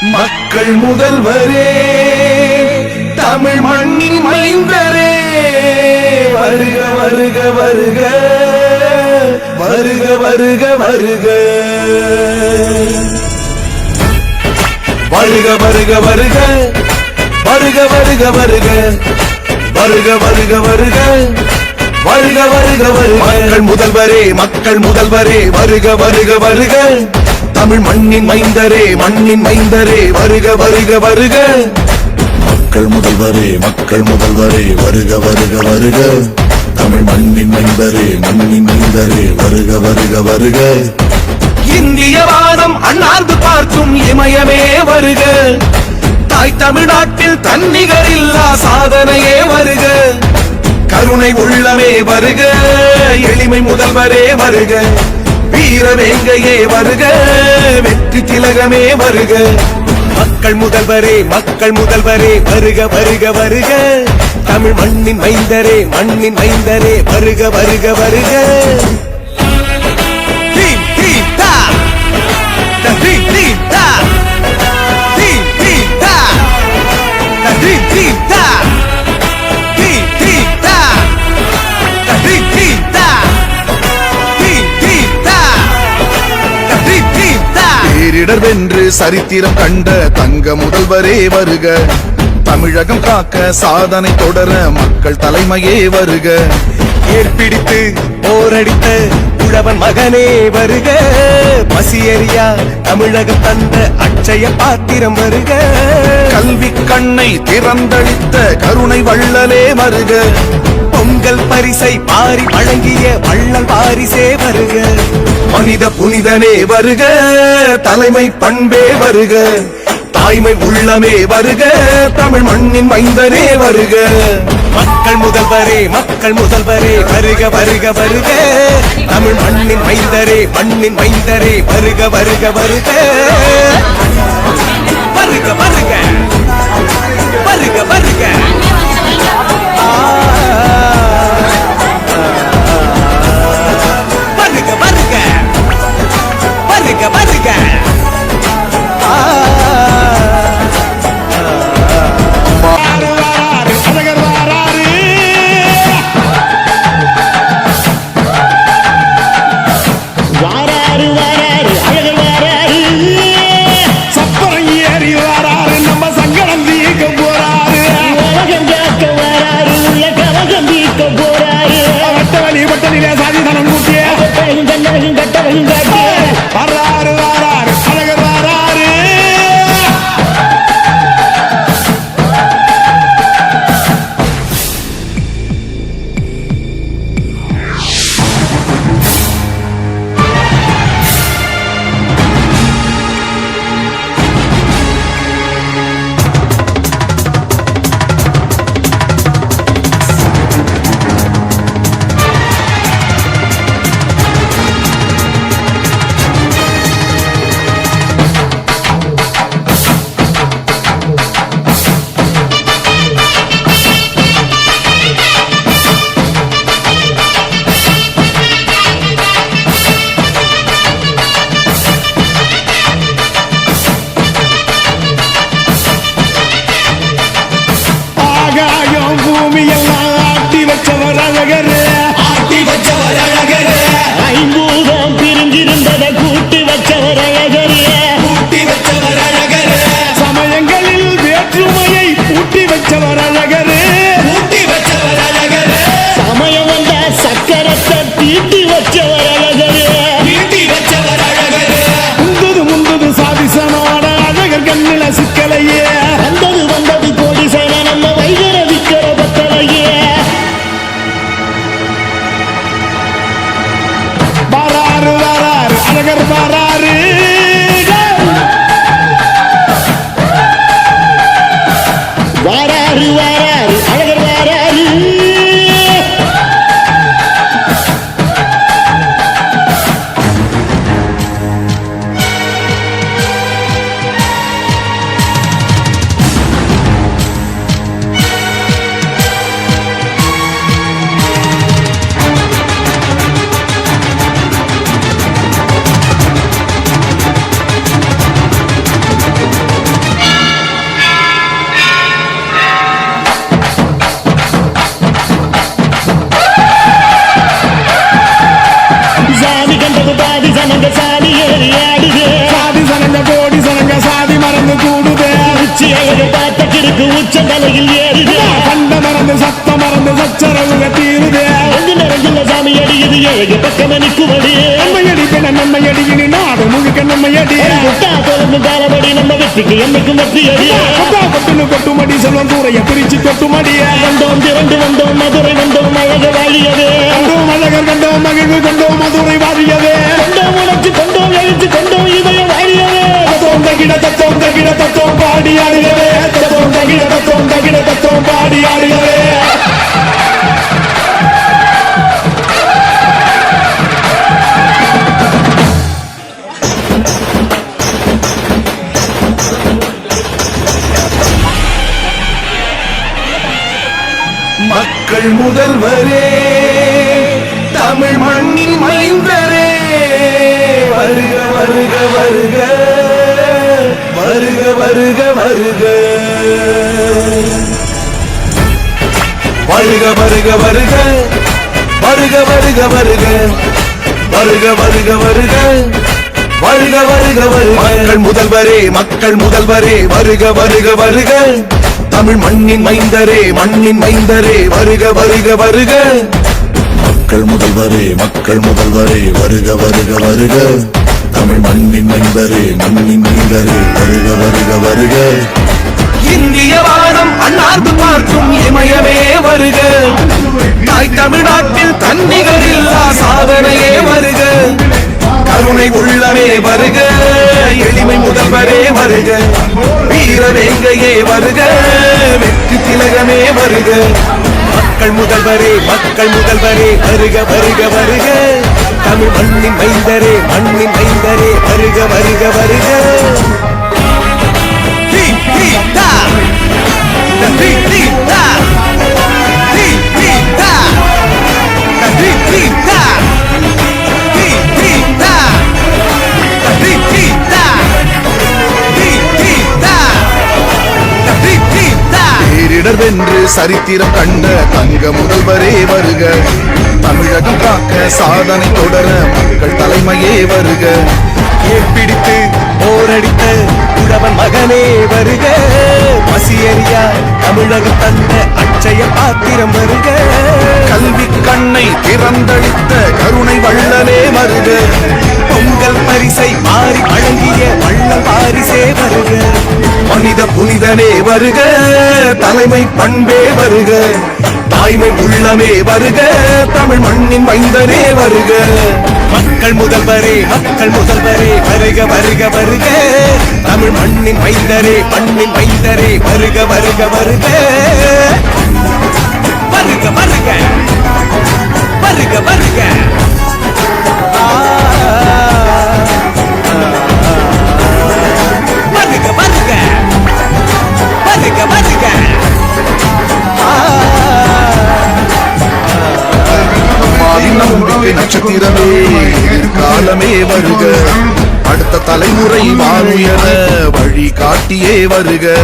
மக்கள் முதல்வரே தமிழ் மண்ணின் மைந்தரே. வருக வருக வருக வருக வருக வருக. வருக வருக வருக வருக வருக வருக. வருக வருக வருக. வருக வருக வருக. மக்கள் முதல்வரே மக்கள் முதல்வரே வருக வருக வருக. தமிழ் மண்ணின் மைந்தரே மண்ணின் மைந்தரே வருக வருக வருக. மக்கள் முதல்வரே மக்கள் முதல்வரே வருக வருக வருக. தமிழ் மண்ணின் மைந்தரே மண்ணின் மைந்தரே வருக வருக வருக. இந்திய வாதம் அண்ணாந்து பார்க்கும் இமயமே வருக. தாய் தமிழ்நாட்டில் தன்னிகர் இல்லா சாதனையே வருக. கருணை உள்ளமே வருக எளிமை முதல்வரே வருக வீரவேங்கையே வருக வெற்றி திலகமே வருக. மக்கள் முதல்வரே மக்கள் முதல்வரே வருக வருக வருக. தமிழ் மண்ணின் மைந்தரே மண்ணின் மைந்தரே வருக வருக வருக. இடர்வென்று சரித்திரம் கண்ட தங்க முதல்வரே வருக. தமிழகம் காக்க சாதனை தொடர மக்கள் தலைமையே வருக. ஏற்பிடித்து போரடித்த உழவன் மகனே வருக. பசியறியா தமிழகம் தந்த அட்சய பாத்திரம் வருக. கல்வி கண்ணை திறந்தளித்த கருணை வள்ளலே வருக பொங்கல் பரிசை பாரி வழங்கிய வள்ளல் பாரிசே வருக. மனித புனிதனே வருக தலைமை பண்பே வருக தாய்மை உள்ளமே வருக தமிழ் மண்ணின் மைந்தனே வருக. மக்கள் முதல்வரே மக்கள் முதல்வரே வருக வருக வருக. தமிழ் மண்ணின் மைந்தரே மண்ணின் மைந்தரே வருக வருக வருக. வருக வருக. வருக வருக. para அச்சம் தலையில் ஏறுது. கண்ட மறந்து சத்த மறந்து சச்சரவுக தீருதே. அங்கு நிறைஞ்சுள்ள சாமி அடிக்குது ஏழு பக்கம் நிற்குமடி நம்மையடி பின்ன நம்மையடி இனி நாடு முழுக்க நம்மையடி முட்டா தொடர்ந்து தாரபடி நம்ம வெற்றிக்கு என்னைக்கும் வெற்றி அடி கொட்டா கொட்டுன்னு கொட்டுமடி செல்வம் கூரைய பிரிச்சு கொட்டுமடிய வந்தோம் திரண்டு வந்தோம் மதுரை வந்தோம் அழக வாழியது கண்டோம் அழகர் கண்டோம் மகிழ்வு கண்டோம் மதுரை வாரியதே கொண்டோம் உணர்ச்சி கொண்டோம் எழுச்சி கொண்டோம் வாழியது தத்தோம் தகிட தத்தோம் தகிட தத்தோம் பாடி ஆடுகிறே தத்தோம் தகிட தத்தோம் தகிட தத்தோம் பாடி ஆடுகிறே மக்கள் முதல்வரே தமிழ் மண்ணின் மைந்தரே வருக வருக வருக. வருக. வருக வருக வருக. வருக வருக வருக. வருக வருக வருக. வருக வருக வருக. மக்கள் முதல்வரே மக்கள் முதல்வரே வருக வருக வருக. தமிழ் மண்ணின் மைந்தரே மண்ணின் மைந்தரே வருக வருக வருக. மக்கள் முதல்வரே மக்கள் முதல்வரே வருக வருக வருக. தமிழ் மண்ணின் மைந்தரே மண்ணின் மைந்தரே வருக வருக வருக. இந்திய வானம் அண்ணாந்து பார்க்கும் இமயமே வருக. தாய் தமிழ்நாட்டில் தன்னிகள் இல்லா சாதனையே வருக. கருணை உள்ளமே வருக. எளிமை முதல்வரே வருக. வீரவேங்கையே வருக. வெற்றி திலகமே வருக. மக்கள் முதல்வரே மக்கள் முதல்வரே வருக வருக வருக. தமிழ் மண்ணின் மைந்தரே மண்ணின் மைந்தரே வருக வருக வருக. Hi, இடர்வென்று சரித்திரம் கண்ட தங்க முதல்வரே வருக. தமிழகம் காக்க சாதனை தொடர மக்கள் தலைமையே வருக. ஏற்பிடித்து போரடித்த உழவன் மகனே வருக. பசியறியா தமிழகம் தந்த அச்சய பாத்திரம் வருக. கல்வி கண்ணை திறந்தளித்த கருணை வள்ளலே வருக பொங்கல் பரிசை மாறி வழங்கிய வள்ளல் புனித புனிதனே வருக. தலைமை பண்பே வருக. தாய்மை உள்ளமே வருக. தமிழ் மண்ணின் மைந்தனே வருக. மக்கள் முதல்வரே மக்கள் முதல்வரே வருக வருக வருக. தமிழ் மண்ணின் மைந்தரே மண்ணின் மைந்தரே வருக வருக வருக. வருக வருக. வருக வருக. அம்மாவின் நம்பிக்கை நட்சத்திரமே காலமே வருக. அடுத்த தலைமுறை வானுயர வழி காட்டியே வருக.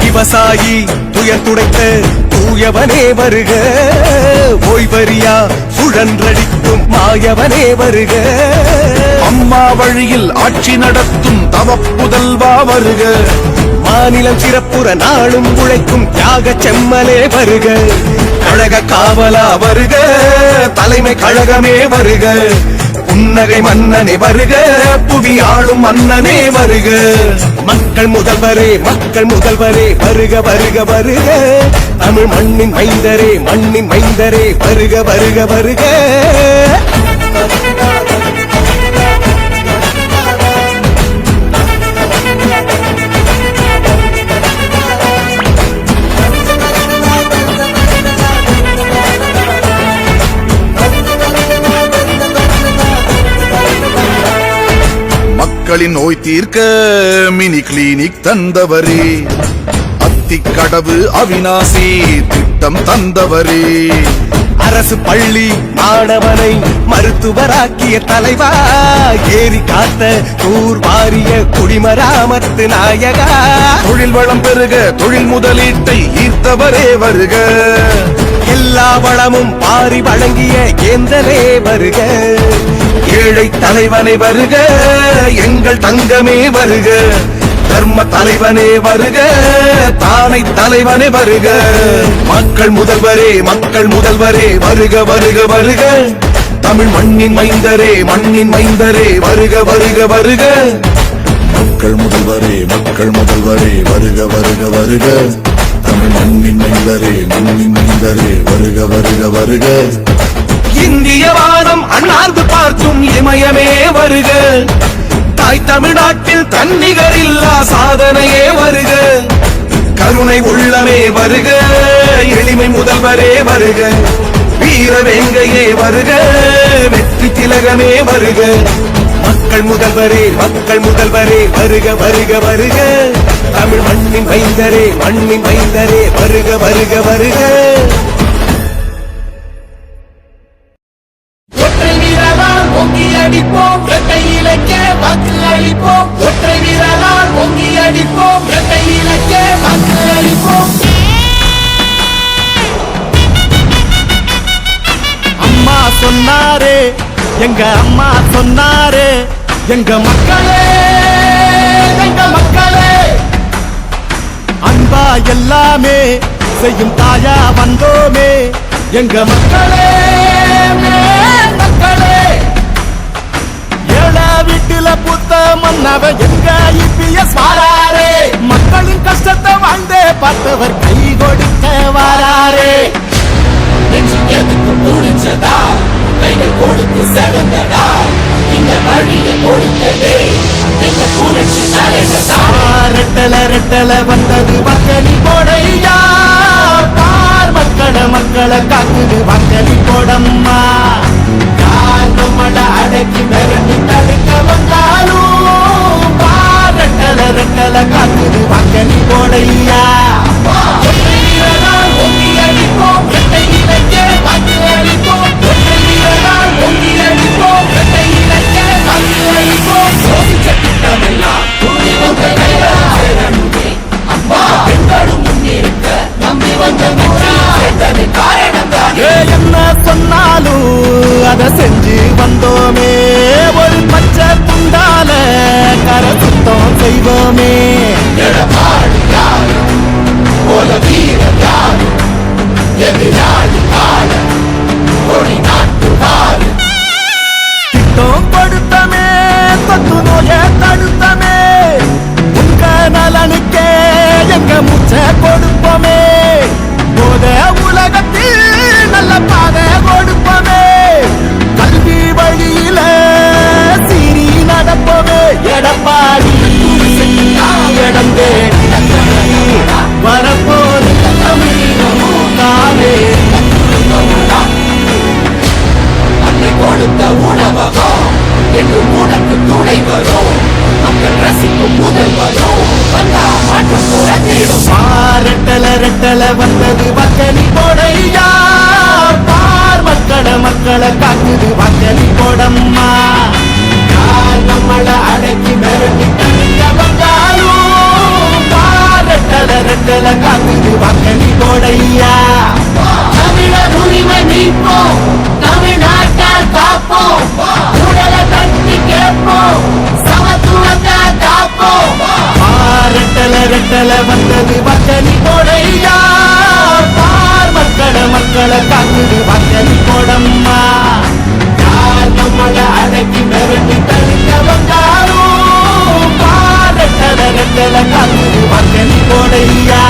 விவசாயி துயர் துடைத்த தூயவனே வருக. ஓய்வரியா சுழன்றடிக்கும் மாயவனே வருக. அம்மா வழியில் ஆட்சி நடத்தும் தவப்புதல்வா வருக. மாநிலம் சிறப்புற நாளும் உழைக்கும் தியாக செம்மலே வருக. கழக காவலா வருக. தலைமை கழகமே வருக. புன்னகை மன்னனே வருக புவி ஆளும் மன்னனே வருக. மக்கள் முதல்வரே மக்கள் முதல்வரே வருக வருக வருக. தமிழ் மண்ணின் மைந்தரே மண்ணின் மைந்தரே வருக வருக வருக. மக்களின் நோய் தீர்க்க மினி கிளினிக் தந்தவரே. அத்திக்கடவு அவினாசி திட்டம் தந்தவரே. அரசு பள்ளி மாணவனை மருத்துவராக்கிய தலைவா. ஏறி காத்த தூர் வாரிய குடிமராமத்து நாயகா. தொழில் வளம் பெருக தொழில் முதலீட்டை ஈர்த்தவரே வருக. எல்லா வளமும் பாரி வழங்கிய ஏந்தலே வருக. ஏழை தலைவனை வருக எங்கள் தங்கமே வருக தர்ம தலைவனே வருக தானை தலைவனே வருக. மக்கள் முதல்வரே மக்கள் முதல்வரே வருக வருக வருக. தமிழ் மண்ணின் மைந்தரே மண்ணின் மைந்தரே வருக வருக வருக. மக்கள் முதல்வரே மக்கள் முதல்வரே வருக வருக வருக. தமிழ் மண்ணின் மைந்தரே மண்ணின் மைந்தரே வருக வருக வருக. இந்திய வானம் அண்ணாந்து பார்க்கும் இமயமே வருக. தாய் தமிழ்நாட்டில் தன்னிகர் இல்லா சாதனையே வருக. கருணை உள்ளமே வருக. எளிமை முதல்வரே வருக. வீர வேங்கையே வருக. வெற்றி திலகமே வருக. மக்கள் முதல்வரே மக்கள் முதல்வரே வருக வருக வருக. தமிழ் மண்ணின் வைந்தரே மண்ணின் வைந்தரே வருக வருக வருக. ஒற்றை வீரரால் பொங்கி அடிப்போம். இரட்டை இலக்கே வாக்கு அளிப்போம் அம்மா சொன்னாரே எங்க அம்மா சொன்னாரே எங்க மக்களே எங்க மக்களே. அன்பா எல்லாமே செய்யும் தாயா வந்தோமே எங்க மக்களே. மன்னவ எங்க இபிஎஸ் வாராரே? மக்களின் கஷ்டத்தை வாழ்ந்தே பார்த்தவர் கை கொடுக்க வாராரே. துணிச்சதா கைகள் கொடுத்து செவந்தடா இந்த வழியை கொடுத்ததே. எங்க புரட்சி தலைவதா ரெட்டல ரெட்டல வந்தது மக்களி போடையா? யார் மக்களை மக்களை காக்குது மக்களி போடம்மா. யார் நம்மள அடக்கி மிரட்டி தடுக்க வந்தாலும் பாரட்டல ரெட்டல ரெட்டல காக்குது மக்களி போடையா. Yeah. உணவகம் என்று உனக்கு துணை வரும். மக்கள் ரசிக்கும் முதல் வரும். வந்தா மாற்றம் புறத்திடும் ரெட்டல ரெட்டல வந்தது மக்களி போடையா? பார் மக்கள மக்களை காக்குது மக்களி போடம்மா. யார் நம்மள அடக்கி மிரட்டி தடுக்க வந்தாலும் பார் ரெட்டல ரெட்டல காக்குது மக்களி போடையா? தமிழர் உரிமை மீட்போம். ரெட்டல ரெட்டல வந்தது மக்களி போடையா பார் மக்கள மக்களை காக்குது மக்களி போடம்மா யார் நம்மள அடக்கி மிரட்டி தடுக்க வந்தாலும் பார் ரெட்டல ரெட்டல காக்குது போடையா.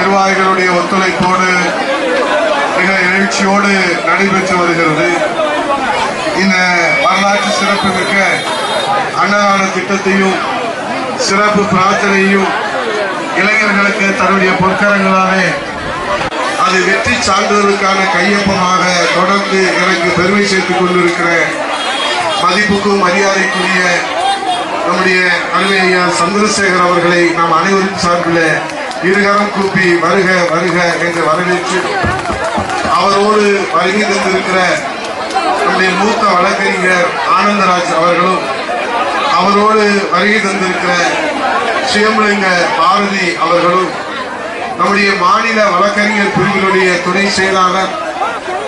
நிர்வாகிகளுடைய ஒத்துழைப்போடு மிக எழுச்சியோடு நடைபெற்று வருகிறது. இந்த வரலாற்று சிறப்புமிக்க அன்னதான திட்டத்தையும் சிறப்பு பிரார்த்தனையும் இளைஞர்களுக்கு தன்னுடைய பொற்கரங்களாலே அது வெற்றி சான்றுதலுக்கான கையொப்பமாக தொடர்ந்து எனக்கு பெருமை சேர்த்துக் கொண்டிருக்கிற மதிப்புக்கும் மரியாதைக்குரிய நம்முடைய அருமை சந்திரசேகர் அவர்களை நாம் அனைவரும் சார்பில் இருகரம் கூப்பி வருக வருக என்று வரவேற்று அவரோடு வருகை தந்திருக்கிற நம்முடைய மூத்த வழக்கறிஞர் ஆனந்தராஜ் அவர்களும் அவரோடு வருகை தந்திருக்கிற சுயம்பலிங்க பாரதி அவர்களும் நம்முடைய மாநில வழக்கறிஞர் பிரிவினுடைய துணை செயலாளர்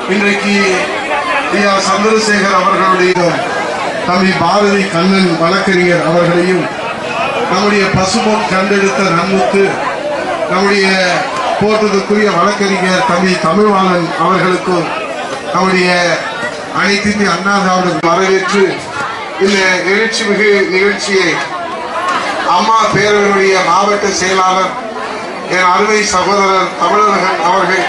இன்றைக்கு ஐயா சந்திரசேகர் அவர்களுடைய தம்பி பாரதி கண்ணன் வழக்கறிஞர் அவர்களையும் நம்முடைய பசுமொன் கண்டெடுத்த நன்முத்து நம்முடைய போற்றத்துக்குரிய வழக்கறிஞர் தம்பி தமிழ்வாளன் அவர்களுக்கும் நம்முடைய அனைத்து இந்திய அண்ணா திராவிட வரவேற்று இந்த எழுச்சி மிகு நிகழ்ச்சியை அம்மா பேரவருடைய மாவட்ட செயலாளர் என் அருமை சகோதரர் தமிழர்கள் அவர்கள்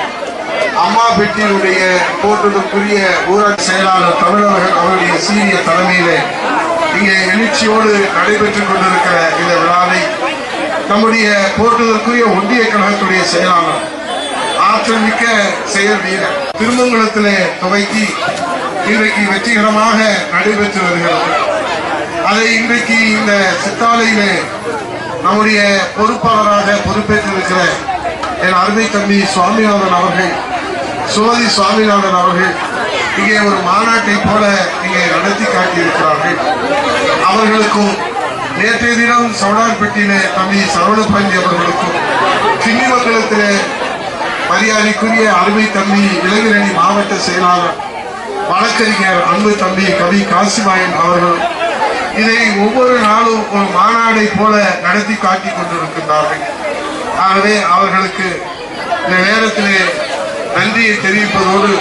அம்மா பெட்டியினுடைய போற்றத்துக்குரிய ஊராட்சி செயலாளர் தமிழர்கள் அவருடைய சீரிய தலைமையிலே இங்கே எழுச்சியோடு நடைபெற்றுக் கொண்டிருக்கிற இந்த விழாவை நம்முடைய போற்றுதற்குரிய ஒன்றிய கழகத்துடைய செயலாளர் ஆற்றல் மிக்க செயல் வீரர். திருமங்கலத்திலே துவக்கி இன்றைக்கு வெற்றிகரமாக நடைபெற்று வருகிறது. அதை இன்றைக்கு இந்த சித்தாலையிலே நம்முடைய பொறுப்பாளராக பொறுப்பேற்றிருக்கிற என் அருமை தம்பி சுவாமிநாதன் அவர்கள் சுமதி சுவாமிநாதன் அவர்கள் இங்கே ஒரு மாநாட்டை போல இங்கே நடத்தி காட்டியிருக்கிறார்கள். அவர்களுக்கும் நேற்றைய தினம் சவுடார்பேட்டியிலே தம்பி சரவணபாண்டி அவர்களுக்கும் கிண்ணிமங்கலத்திலே மரியாதைக்குரிய அருமை தம்பி இளைஞரணி மாவட்ட செயலாளர் வழக்கறிஞர் அன்பு தம்பி கவி காசிமாயன் அவர்கள் இதை ஒவ்வொரு நாளும் ஒரு மாநாடை போல நடத்தி காட்டிக் கொண்டிருக்கின்றார்கள். ஆகவே அவர்களுக்கு இந்த நேரத்திலே நன்றியை தெரிவிப்பதோடு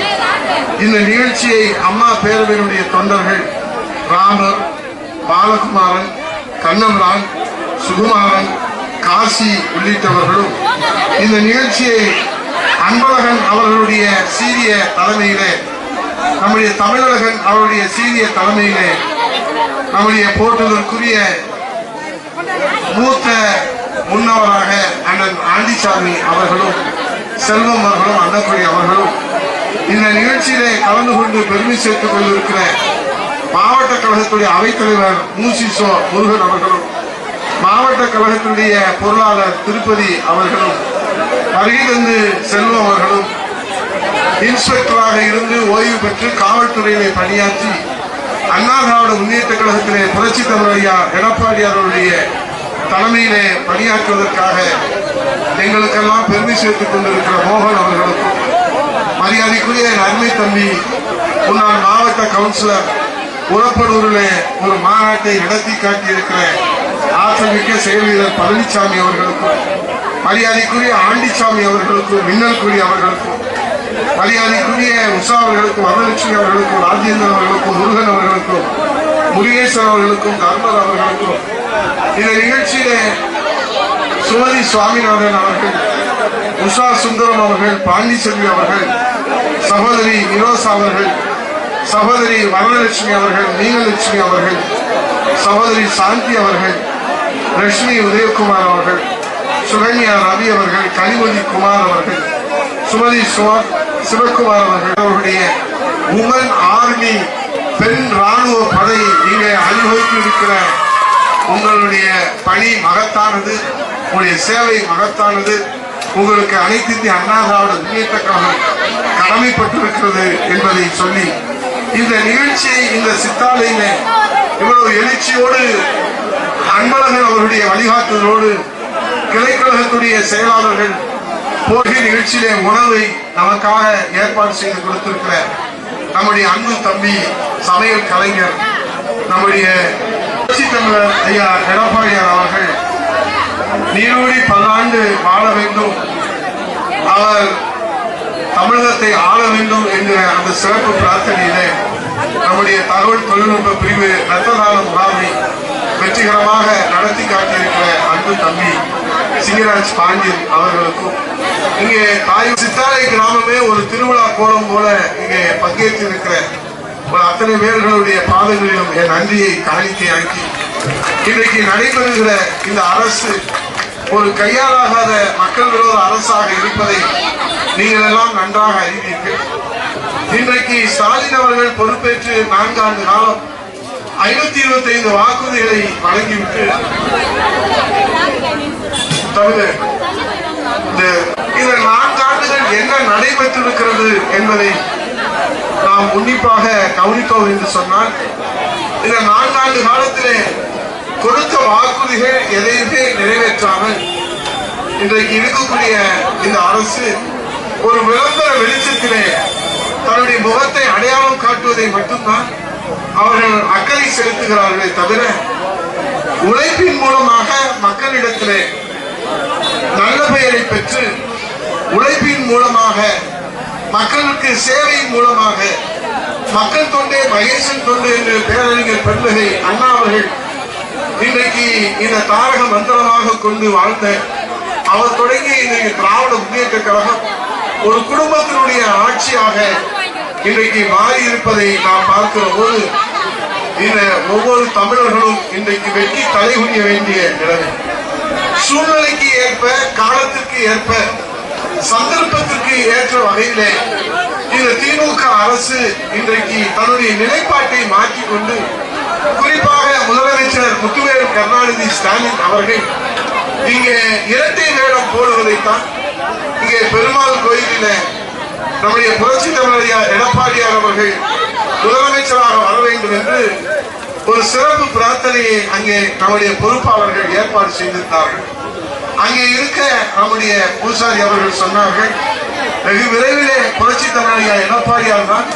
இந்த நிகழ்ச்சியை அம்மா பேரவையினுடைய தொண்டர்கள் ராமர் பாலகுமாரன் கண்ணம்ரான் சுகுமாரன் காசி உள்ளிட்டவர்களும் இந்த நிகழ்ச்சியை அன்பழகன் அவர்களுடைய சீரிய தலைமையிலே நம்முடைய தமிழகன் அவருடைய சீரிய தலைமையிலே நம்முடைய போற்றுதற்குரிய மூத்த முன்னவராக அண்ணன் ஆண்டிசாமி அவர்களும் செல்வம் அவர்களும் அண்ணக்குடி அவர்களும் இந்த நிகழ்ச்சியிலே கலந்து கொண்டு பெருமை சேர்த்துக் கொண்டிருக்கிற மாவட்ட கழகத்துடைய அவைத்தலைவர் மூசிசோ முருகன் அவர்களும் மாவட்ட கழகத்தினுடைய பொருளாளர் திருப்பதி அவர்களும் வருகை தந்து செல்வம் அவர்களும் இன்ஸ்பெக்டராக இருந்து ஓய்வு பெற்று காவல்துறையிலே பணியாற்றி அண்ணா திராவிட முன்னேற்ற கழகத்திலே புரட்சி தமிழ் ஐயா தலைமையிலே பணியாற்றுவதற்காக எங்களுக்கெல்லாம் பெருமை சேர்த்துக் கொண்டிருக்கிற மோகன் அவர்களுக்கும் மரியாதைக்குரிய அருமை தம்பி முன்னாள் மாவட்ட கவுன்சிலர் புறப்படுவதிலே ஒரு மாநாட்டை நடத்தி காட்டியிருக்கிற ஆற்றமிக்க செயல் வீரர் பழனிசாமி அவர்களுக்கும் மரியாதைக்குரிய ஆண்டிசாமி அவர்களுக்கும் மின்னல்குரிய அவர்களுக்கும் மரியாதைக்குரிய உஷா அவர்களுக்கும் வரலட்சுமி அவர்களுக்கும் ராஜேந்திரன் அவர்களுக்கும் முருகன் அவர்களுக்கும் முருகேசன் அவர்களுக்கும் தர்மர் அவர்களுக்கும் இந்த நிகழ்ச்சியிலே சுமதி சுவாமிநாதன் அவர்கள் உஷா சுந்தரம் அவர்கள் பாண்டிச்செல்வி அவர்கள் சகோதரி நிரோசா அவர்கள் சகோதரி வரலட்சுமி அவர்கள் நீலலட்சுமி அவர்கள் சகோதரி சாந்தி அவர்கள் லட்சுமி உதயகுமார் அவர்கள் சுகன்யா ரவி அவர்கள் கனிமொழி குமார் அவர்கள் சுமதி சுவா சிவகுமார் அவர்கள் அவர்களுடைய உமன் ஆர்மி பெண் ராணுவ படை நீங்கள் அனுபவித்து இருக்கிற உங்களுடைய பணி மகத்தானது உங்களுடைய சேவை மகத்தானது உங்களுக்கு அனைத்து இந்திய அண்ணா திராவிட முன்னேற்ற கழகம் கடமைப்பட்டிருக்கிறது என்பதை சொல்லி இந்த நிகழ்ச்சியை இந்த சித்தாலையில இவ்வளவு எழுச்சியோடு அன்பழகன் அவருடைய வழிகாட்டுதலோடு கிளைக்கழகத்துடைய செயலாளர்கள் போகி நிகழ்ச்சியிலே உணவை நமக்காக ஏற்பாடு செய்து கொடுத்திருக்கிற நம்முடைய அன்பு தம்பி சமையல் கலைஞர் நம்முடைய தமிழர் ஐயா எடப்பாடியார் அவர்கள். நீரோடி பல்லாண்டு வாழ வேண்டும். அவர் தமிழகத்தை ஆள வேண்டும் என்கிற அந்த சிறப்பு பிரார்த்தனையிலே நம்முடைய தகவல் தொழில்நுட்ப பிரிவு ரத்ததான முகாமை வெற்றிகரமாக நடத்தி காட்டியிருக்கிற அன்பு தம்பி சிங்கராஜ் பாண்டியன் அவர்களுக்கும் இங்கே தாய் சித்தாரை கிராமமே ஒரு திருவிழா கோலம் போல இங்கே பங்கேற்றிருக்கிற ஒரு அத்தனை பேர்களுடைய பாதங்களிலும் என் நன்றியை காணிக்கையாக்கி இன்றைக்கு நடைபெறுகிற இந்த அரசு ஒரு கையாளாகாத மக்கள் விரோத அரசாக இருப்பதை நீங்கள் எல்லாம் நன்றாக அறிவீர்கள். இன்றைக்கு ஸ்டாலின் அவர்கள் பொறுப்பேற்று நான்காண்டு காலம் ஐநூத்தி இருபத்தி ஐந்து வாக்குறுதிகளை வழங்கிவிட்டு தவிர இந்த இந்த நான்காண்டுகள் என்ன நடைபெற்றிருக்கிறது என்பதை நாம் உன்னிப்பாக கவனித்தோம் என்று சொன்னால் இந்த நான்காண்டு காலத்திலே கொடுத்த வாக்குறுதிகள் எதையுமே நிறைவேற்றாமல் இன்றைக்கு இருக்கக்கூடிய இந்த அரசு ஒரு விளம்பர வெளிச்சத்திலே தன்னுடைய முகத்தை அடையாளம் காட்டுவதை மட்டும்தான் அவர்கள் அக்கறை செலுத்துகிறார்களே தவிர உழைப்பின் மூலமாக மக்களிடத்திலே நல்ல பெயரை பெற்று உழைப்பின் மூலமாக மக்களுக்கு சேவையின் மூலமாக மக்கள் தொண்டே மகேசன் தொண்டு என்று பேரறிஞர் பெருந்தகை அண்ணா அவர்கள் இன்றைக்கு இந்த தாரக மந்திரமாக கொண்டு வாழ்ந்த அவர் தொடங்கிய இன்றைக்கு திராவிட முன்னேற்ற கழகம் ஒரு குடும்பத்தினுடைய ஆட்சியாக இன்றைக்கு மாறி இருப்பதை நாம் பார்க்கிற போது இந்த ஒவ்வொரு தமிழர்களும் இன்றைக்கு வெற்றி தலைகுனிய வேண்டிய நிலைமை. சூழ்நிலைக்கு ஏற்ப காலத்திற்கு ஏற்ப சந்தர்ப்பத்திற்கு ஏற்ற வகையிலே இந்த திமுக அரசு இன்றைக்கு தன்னுடைய நிலைப்பாட்டை மாற்றிக்கொண்டு குறிப்பாக முதலமைச்சர் முத்துவேல் கருணாநிதி ஸ்டாலின் அவர்கள் இங்கே இரட்டை வேடம் போடுவதைத்தான் இங்கே பெருமாள் கோயிலில நம்முடைய புரட்சி தமிழர் எடப்பாடியார் அவர்கள் முதலமைச்சராக வர வேண்டும் என்று ஒரு சிறப்பு பிரார்த்தனையை அங்கே நம்முடைய பொறுப்பாளர்கள் ஏற்பாடு செய்திருந்தார்கள். அங்கே இருக்க நம்முடைய பூசாரி அவர்கள் சொன்னார்கள் வெகு விரைவிலே புரட்சி தமிழர் எடப்பாடியார் தான்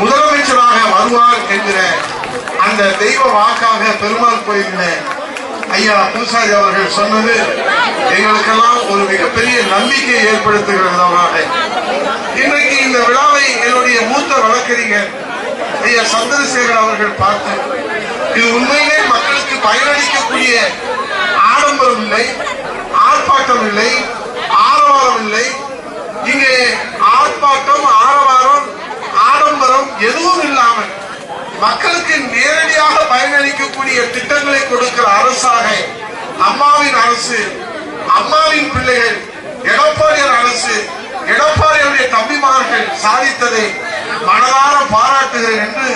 முதலமைச்சராக வருவார் என்கிற அந்த தெய்வ வாக்காக பெருமாள் கோயிலில் ஐயா பூசாரி அவர்கள் சொன்னது எங்களுக்கெல்லாம் ஒரு மிகப்பெரிய நம்பிக்கையை ஏற்படுத்துகிற விதமாக இன்றைக்கு இந்த விழாவை என்னுடைய மூத்த வழக்கறிஞர் ஐயா சந்திரசேகர் அவர்கள் பார்த்து இது உண்மையிலே மக்களுக்கு பயனளிக்கக்கூடிய ஆடம்பரம் இல்லை ஆர்ப்பாட்டம் இல்லை ஆரவாரம் இல்லை. இங்கே ஆர்ப்பாட்டம் ஆரவாரம் ஆடம்பரம் எதுவும் இல்லாமல் மக்களுக்கு நேரடியாக பயனளிக்கக்கூடிய திட்டங்களை கொடுக்கிற அரசாக அம்மாவின் அரசு அம்மாவின் பிள்ளைகள் எடப்பாடியார் அரசு எடப்பாடியுடைய தம்பிமார்கள் சாதித்ததை மனதார பாராட்டுகிறேன் என்று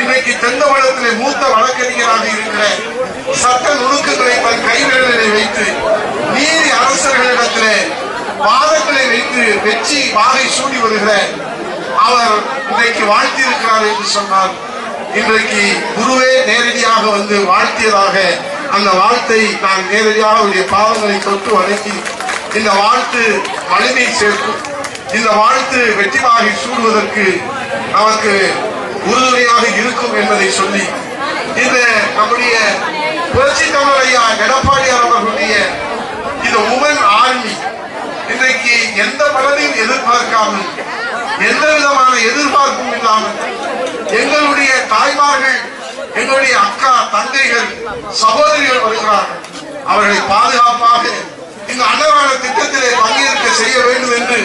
இன்றைக்கு தென்தமிழகத்திலே மூத்த வழக்கறிஞராக இருக்கிற சட்ட நுணுக்கங்களை தன் கைவிரலிலே வைத்து நீதி அரசர்களிடத்திலே வாதங்களை வைத்து வெற்றி வாகை சூடி வருகிற அவர் இன்றைக்கு வாழ்த்தியிருக்கிறார் என்று சொன்னார் இன்றைக்கு குருவே நேரடியாக வந்து வாழ்த்தியதாக அந்த வாழ்த்தை நான் நேரடியாக அவருடைய பாதங்களை தொட்டு வணங்கி இந்த வாழ்த்து வலிமை சேர்க்கும். இந்த வாழ்த்து வெற்றிமாகி சூடுவதற்கு நமக்கு உறுதுணையாக இருக்கும் என்பதை சொல்லி இந்த நம்முடைய புரட்சி தமிழ் ஐயா எடப்பாடியார் அவர்களுடைய இந்த உமன் ஆர்மி இன்றைக்கு எந்த பலனையும் எதிர்பார்க்காமல் எந்த விதமான எதிர்பார்ப்பும் இல்லாமல் எங்களுடைய தாய்மார்கள் எங்களுடைய அக்கா தங்கைகள் சகோதரிகள் வருகிறார்கள். அவர்களை பாதுகாப்பாக இந்த அன்னதான திட்டத்திலே பங்கேற்க செய்ய வேண்டும் என்று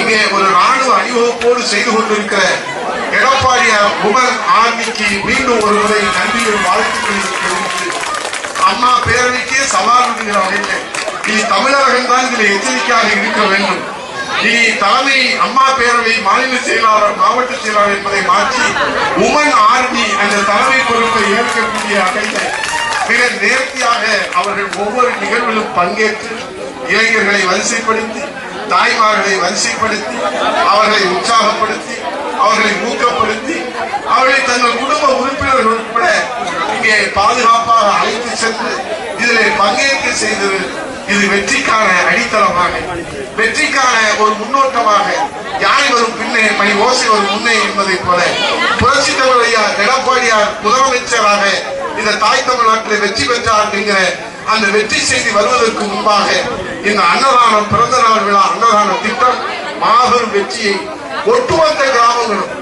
இங்கே ஒரு ராணுவ அணிவகுப்போடு செய்து கொண்டிருக்கிற எடப்பாடியார் உமர் ஆர்மிக்கு மீண்டும் ஒரு முறை நன்றியும் வாழ்த்துக்களை தெரிவித்து அம்மா பேரவைக்கே சவால் விடுகிற வகையில் இனி தமிழர்கள் தான் இதில் எச்சரிக்கையாக இருக்க வேண்டும். இனி தலைமை அம்மா பேரவை மாநில செயலாளர் மாவட்ட செயலாளர் என்பதை மாற்றி உமன் ஆர்மி அந்த தலைமை பொறுப்பை ஏற்கக்கூடிய வகையில் மிக நேர்த்தியாக அவர்கள் ஒவ்வொரு நிகழ்விலும் பங்கேற்று இளைஞர்களை வரிசைப்படுத்தி தாய்மார்களை வரிசைப்படுத்தி அவர்களை உற்சாகப்படுத்தி அவர்களை ஊக்கப்படுத்தி அவர்களை தங்கள் குடும்ப உறுப்பினர்கள் உட்பட இங்கே பாதுகாப்பாக அழைத்து சென்று இதில் பங்கேற்க செய்தது இது வெற்றிக்கான அடித்தளமாக வெற்றிக்கான ஒரு முன்னோட்டமாக யானை வரும் பின்னே மணி ஓசை வரும் முன்னே என்பதை போல புரட்சி தமிழையார் எடப்பாடியார் முதலமைச்சராக இந்த தாய் தமிழ்நாட்டில் வெற்றி பெற்றார் என்கிற அந்த வெற்றி செய்தி வருவதற்கு முன்பாக இந்த அன்னதானம் பிறந்த நாள் விழா அன்னதான திட்டம் மாபெரும் வெற்றியை ஒட்டுமொத்த கிராமங்களும்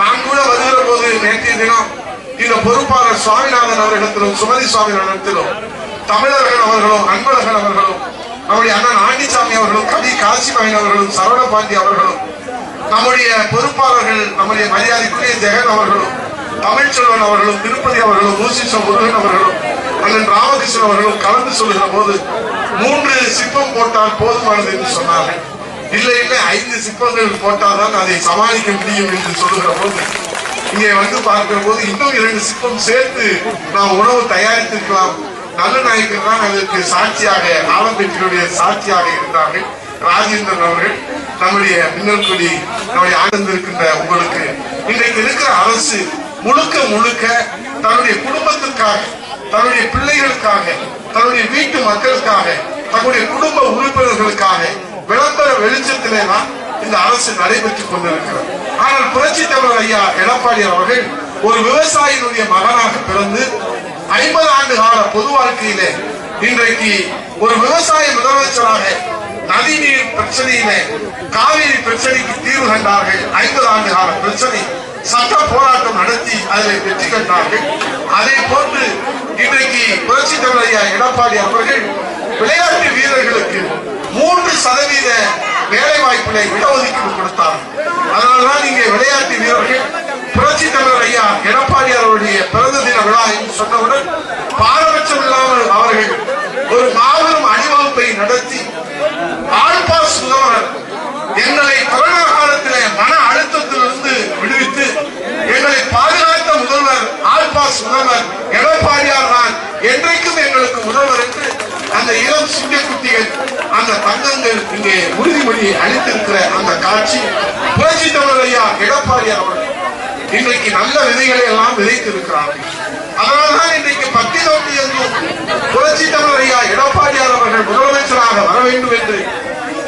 நான் கூட வருகிற போது நேற்றைய தினம் இந்த பொறுப்பாளர் சுவாமிநாதன் அவர்களிடத்திலும் சுமதி சுவாமிநாதனிடத்திலும் தமிழர்கள் அவர்களும் அன்பழகன் அவர்களும் நம்முடைய அண்ணன் ஆண்டிசாமி அவர்களும் கவி காசிபாயன் அவர்களும் சரவணபாண்டி அவர்களும் நம்முடைய பொறுப்பாளர்கள் நம்முடைய மரியாதைக்குரிய ஜெகன் அவர்களும் தமிழ்ச்செல்வன் அவர்களும் திருப்பதி அவர்களும் மூசிச முருகன் அவர்களும் அண்ணன் ராமகிருஷ்ணன் அவர்களும் கலந்து சொல்லுகிற போது மூன்று சிற்பம் போட்டால் போதுமானது என்று சொன்னார்கள் இல்லை இல்லை ஐந்து சிற்பங்கள் போட்டால்தான் அதை சமாளிக்க முடியும் என்று சொல்லுகிற போது இங்கே வந்து பார்க்கிற போது இன்னும் இரண்டு சிற்பம் சேர்த்து நாம் உணவு தயாரித்திருக்கலாம். நல்ல நாயக்கர் தான் அதற்கு சாட்சியாக ஆலம்பெற்றியுடைய சாட்சியாக இருந்தார்கள். ராஜேந்திரன் அவர்கள் நம்முடைய மின்னல் கொடி நம்முடைய ஆழ்ந்திருக்கின்ற உங்களுக்கு. இன்றைக்கு இருக்கிற அரசு முழுக்க முழுக்க தன்னுடைய குடும்பத்திற்காக தன்னுடைய பிள்ளைகளுக்காக தன்னுடைய வீட்டு மக்களுக்காக தன்னுடைய குடும்ப உறுப்பினர்களுக்காக விளம்பர வெளிச்சத்திலே தான் இந்த அரசு நடைபெற்றுக் கொண்டிருக்கிறது. ஆனால் புரட்சி தலைவர் ஐயா எடப்பாடி அவர்கள் ஒரு விவசாயியினுடைய மகனாக பிறந்து ஐம்பது ஆண்டு கால பொது வாழ்க்கையிலே இன்றைக்கு ஒரு விவசாய முதலமைச்சராக நதிநீர் பிரச்சனையிலே காவிரி பிரச்சனைக்கு தீர்வு கண்டார்கள். ஐம்பது ஆண்டு கால பிரச்சனை சட்ட போராட்டம் நடத்தி அதில் வெற்றி கண்டார்கள். அதே போன்று இன்றைக்கு புரட்சி தலைவர் எடப்பாடி அவர்கள் விளையாட்டு வீரர்களுக்கு மூன்று சதவீத வேலை வாய்ப்பினை இடஒதுக்கீடு கொடுத்தார். அதனால்தான் இங்கே விளையாட்டு வீரர்கள் புரட்சி தலைவர் ஐயா எடப்பாடி அவருடைய பிறந்த தின விழா என்று சொன்னவுடன் பாரபட்சம் இல்லாமல் அவர்கள் ஒரு மாபெரும் அணிவகுப்பை நடத்தி ஆல்பாஸ் முதல்வர் எங்களை கொரோனா காலத்திலே மன அழுத்தத்திலிருந்து விடுவித்து எங்களை பாதுகாத்த முதல்வர் ஆல்பாஸ் முதல்வர் எடப்பாடியார் தான் என்றைக்கும் எங்களுக்கு முதல்வர் என்று அந்த இளம் சிங்கக்குட்டிகள் அந்த தங்கங்கள் இங்கே உறுதிமொழி அளித்திருக்கிற அந்த காட்சி. புரட்சி தமிழர் ஐயா எடப்பாடியார் அவர்கள் இன்றைக்கு நல்ல விதைகளை எல்லாம் விதைத்திருக்கிறார்கள். அதனால்தான் இன்றைக்கு பக்தி நோக்கி என்றும் புரட்சி தமிழர் ஐயா எடப்பாடியார் அவர்கள் முதலமைச்சராக வர வேண்டும் என்று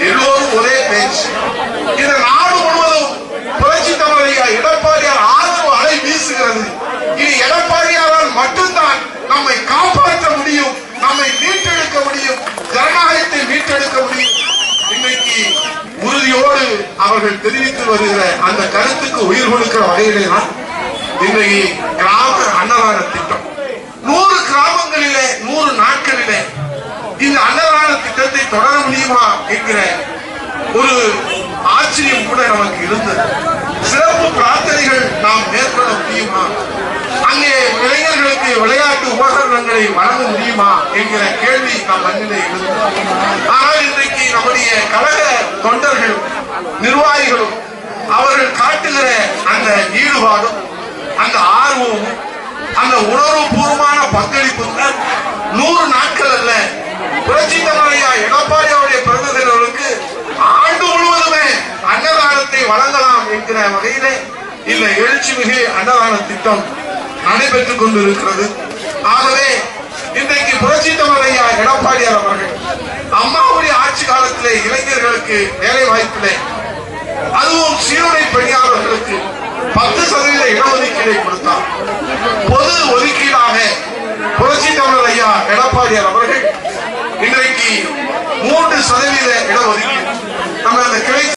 எல்லோரும் ஒரே பேச்சு. இந்த நாடு முழுவதும் புரட்சி தமிழர் ஐயா எடப்பாடியார் ஆதரவு அலை வீசுகிறது. இனி எடப்பாடியாரால் மட்டும்தான் நம்மை காப்பாற்ற முடியும் நம்மை மீட்டெடுக்க முடியும் ஜனநாயகத்தை மீட்டெடுக்க முடியும். இன்னைக்கு உறுதியோடு அவர்கள் தெரிவித்து வருகிற அந்த கருத்துக்கு உயிர் கொடுக்கிற வகையிலே தான் இன்றைக்கு கிராம அன்னதான திட்டம். நூறு கிராமங்களிலே நூறு நாட்களிலே இந்த அன்னதான திட்டத்தை தொடர முடியுமா என்கிற ஒரு ஆச்சரியம் கூட நமக்கு இருந்தது. சிறப்பு பிரார்த்தனைகள் நாம் மேற்கொள்ள முடியுமா? அங்கே இளைஞர்களுக்கு விளையாட்டு உபகரணங்களை வழங்க முடியுமா என்கிற கேள்வி நம் மண்ணிலே இருந்தது. ஆனால் இன்றைக்கு நம்முடைய கழக தொண்டர்களும் நிர்வாகிகளும் அவர்கள் காட்டுகிற அந்த ஈடுபாடும் அந்த ஆர்வமும் அந்த உணர்வு பூர்வமான பங்களிப்புகள் நூறு நாட்கள் அல்ல புரட்சி தலைவரையா எடப்பாடி அவருடைய பிறந்த தினங்களுக்கு ஆண்டு முழுவதுமே அன்னதானத்தை வழங்கலாம் என்கிற வகையிலே இந்த எழுச்சி மிகு அன்னதான திட்டம் நடைபெற்றுக் கொண்டிருக்கிறது. ஆகவே இன்றைக்கு புரட்சி தமிழையா எடப்பாடியார் அவர்கள் அம்மாவுடைய ஆட்சி காலத்திலே இளைஞர்களுக்கு வேலை வாய்ப்பிலே அதுவும் சீருடை பணியாளர்களுக்கு பத்து சதவீத இடஒதுக்கீடை கொடுத்தார். பொது ஒதுக்கீடாக புரட்சி தமிழர் ஐயா எடப்பாடியார் அவர்கள் இன்றைக்கு மூன்று சதவீத இடஒதுக்கீடு. நம்ம அந்த கிளை